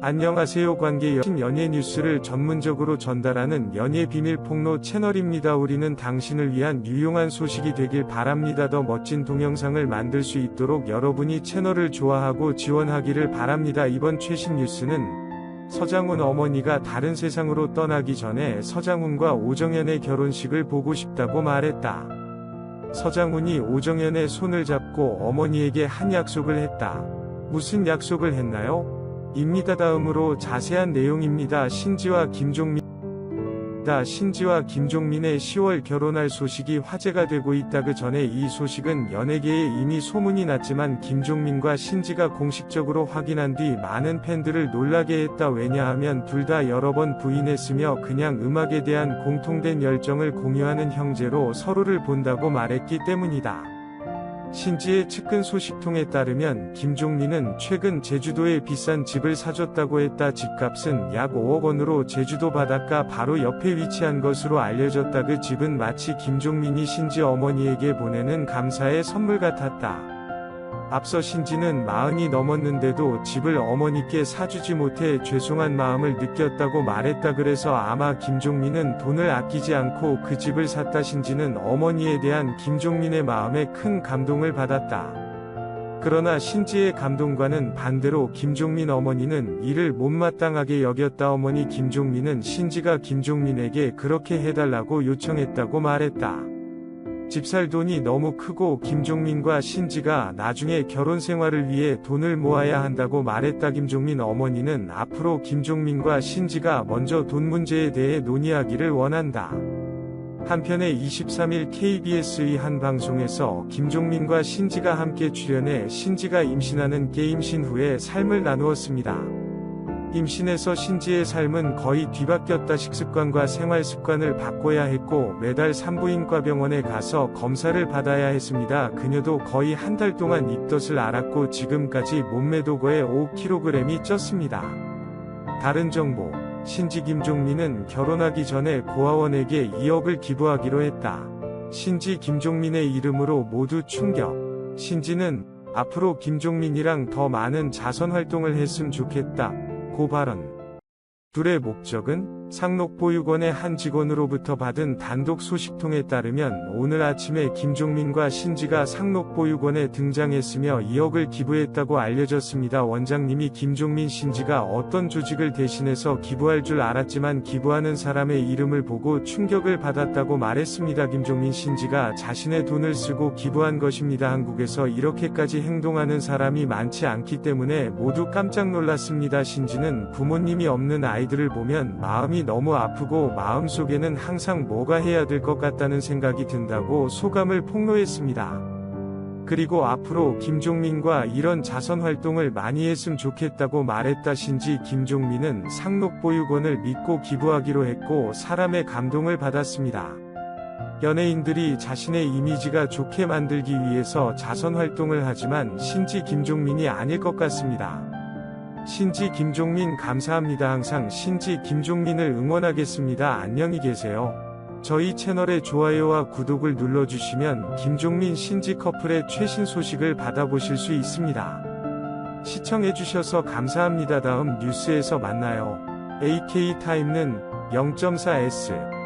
안녕하세요 관계 여신 연예 뉴스를 전문적으로 전달하는 연예 비밀 폭로 채널입니다. 우리는 당신을 위한 유용한 소식이 되길 바랍니다. 더 멋진 동영상을 만들 수 있도록 여러분이 채널을 좋아하고 지원하기를 바랍니다. 이번 최신 뉴스는 서장훈 어머니가 다른 세상으로 떠나기 전에 서장훈과 오정연의 결혼식을 보고 싶다고 말했다. 서장훈이 오정연의 손을 잡고 어머니에게 한 약속을 했다. 무슨 약속을 했나요? 입니다. 다음으로 자세한 내용입니다. 신지와 김종민 다 신지와 김종민의 10월 결혼할 소식이 화제가 되고 있다. 그 전에 이 소식은 연예계에 이미 소문이 났지만 김종민과 신지가 공식적으로 확인한 뒤 많은 팬들을 놀라게 했다. 왜냐하면 둘 다 여러 번 부인했으며 그냥 음악에 대한 공통된 열정을 공유하는 형제로 서로를 본다고 말했기 때문이다. 신지의 측근 소식통에 따르면 김종민은 최근 제주도에 비싼 집을 사줬다고 했다. 집값은 약 5억 원으로 제주도 바닷가 바로 옆에 위치한 것으로 알려졌다. 그 집은 마치 김종민이 신지 어머니에게 보내는 감사의 선물 같았다. 앞서 신지는 마흔이 넘었는데도 집을 어머니께 사주지 못해 죄송한 마음을 느꼈다고 말했다. 그래서 아마 김종민은 돈을 아끼지 않고 그 집을 샀다. 신지는 어머니에 대한 김종민의 마음에 큰 감동을 받았다. 그러나 신지의 감동과는 반대로 김종민 어머니는 이를 못마땅하게 여겼다. 어머니 김종민은 신지가 김종민에게 그렇게 해달라고 요청했다고 말했다. 집살 돈이 너무 크고 김종민과 신지가 나중에 결혼 생활을 위해 돈을 모아야 한다고 말했다. 김종민 어머니는 앞으로 김종민과 신지가 먼저 돈 문제에 대해 논의하기를 원한다. 한편에 23일 KBS의 한 방송에서 김종민과 신지가 함께 출연해 신지가 임신하는 게임신 후에 삶을 나누었습니다. 임신해서 신지의 삶은 거의 뒤바뀌었다 식습관과 생활 습관을 바꿔야 했고 매달 산부인과 병원에 가서 검사를 받아야 했습니다. 그녀도 거의 한 달 동안 입덧을 앓았고 지금까지 몸매 도거에 5kg이 쪘습니다. 다른 정보 신지 김종민은 결혼하기 전에 고아원에게 2억을 기부하기로 했다. 신지 김종민의 이름으로 모두 충격. 신지는 앞으로 김종민이랑 더 많은 자선 활동을 했음 좋겠다. 고발언. 둘의 목적은 상록보육원의 한 직원으로부터 받은 단독 소식통에 따르면 오늘 아침에 김종민과 신지가 상록보육원에 등장했으며 2억을 기부했다고 알려졌습니다. 원장님이 김종민 신지가 어떤 조직을 대신해서 기부할 줄 알았지만 기부하는 사람의 이름을 보고 충격을 받았다고 말했습니다. 김종민 신지가 자신의 돈을 쓰고 기부한 것입니다. 한국에서 이렇게까지 행동하는 사람이 많지 않기 때문에 모두 깜짝 놀랐습니다. 신지는 부모님이 없는 아이 아이들을 보면 마음이 너무 아프고 마음속에는 항상 뭐가 해야 될 것 같다는 생각이 든다고 소감을 폭로했습니다. 그리고 앞으로 김종민과 이런 자선 활동을 많이 했음 좋겠다고 말했다 신지 김종민은 상록보육원을 믿고 기부하기로 했고 사람의 감동을 받았습니다. 연예인들이 자신의 이미지가 좋게 만들기 위해서 자선 활동을 하지만 신지 김종민이 아닐 것 같습니다. 신지 김종민 감사합니다. 항상 신지 김종민을 응원하겠습니다. 안녕히 계세요. 저희 채널에 좋아요와 구독을 눌러주시면 김종민 신지 커플의 최신 소식을 받아보실 수 있습니다. 시청해주셔서 감사합니다. 다음 뉴스에서 만나요. AK타임는 0.4S